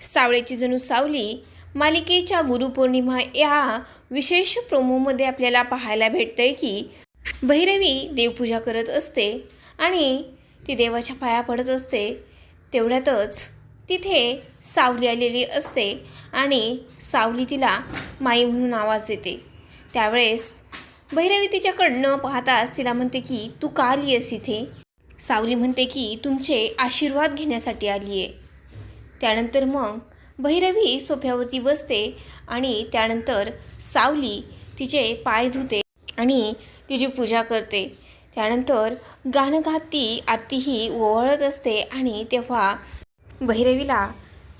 सावळेची जणू सावली मालिकेच्या गुरुपौर्णिमा या विशेष प्रोमोमध्ये आपल्याला पाहायला भेटतंय की भैरवी देवपूजा करत असते आणि ती देवाच्या पाया पडत असते. तेवढ्यातच तिथे सावली आलेली असते आणि सावली तिला माई म्हणून आवाज देते. त्यावेळेस भैरवी तिच्याकडनं पाहताच तिला म्हणते की तू का आली आहेस इथे? सावली म्हणते की तुमचे आशीर्वाद घेण्यासाठी आली आहे त्यानंतर मग भैरवी सोफ्यावरती बसते आणि त्यानंतर सावली तिचे पाय धुते आणि तिची पूजा करते. त्यानंतर गाणं गात ती आरतीही ओवाळत असते आणि तेव्हा भैरवीला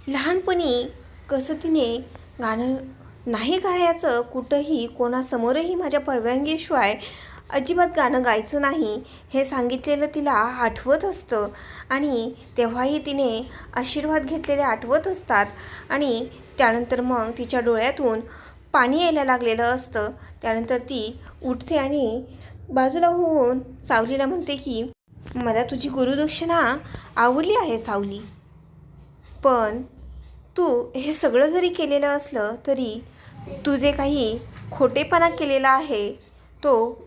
लहानपणी कसं तिने गाणं नाही गाण्याचं कुठंही कोणासमोरही माझ्या परवानगीशिवाय अजिबात गाणं गायचं नाही हे सांगितलेलं तिला आठवत असतं. आणि तेव्हाही तिने आशीर्वाद घेतलेले आठवत असतात. आणि त्यानंतर मग तिच्या डोळ्यातून पाणी यायला लागलेलं असतं. त्यानंतर ती उठते आणि बाजूला होऊन सावलीला म्हणते की मला तुझी गुरुदक्षिणा आवडली आहे सावली. पण तू हे सगळं जरी केलेलं असलं तरी तू जे काही खोटेपणा केलेला आहे. तो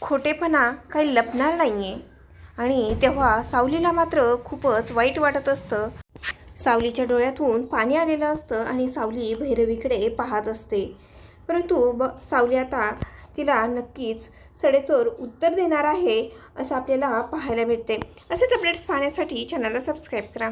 खोटेपणा काही लपणार नाही आहे आणि तेव्हा सावलीला मात्र खूपच वाईट वाटत असतं. सावलीच्या डोळ्यातून पाणी आलेलं असतं आणि सावली भैरवीकडे पाहत असते. परंतु ब सावली आता तिला नक्कीच सडेतोर उत्तर देणार आहे असं आपल्याला पाहायला भेटते. असेच अपडेट्स पाहण्यासाठी चॅनलला सबस्क्राईब करा.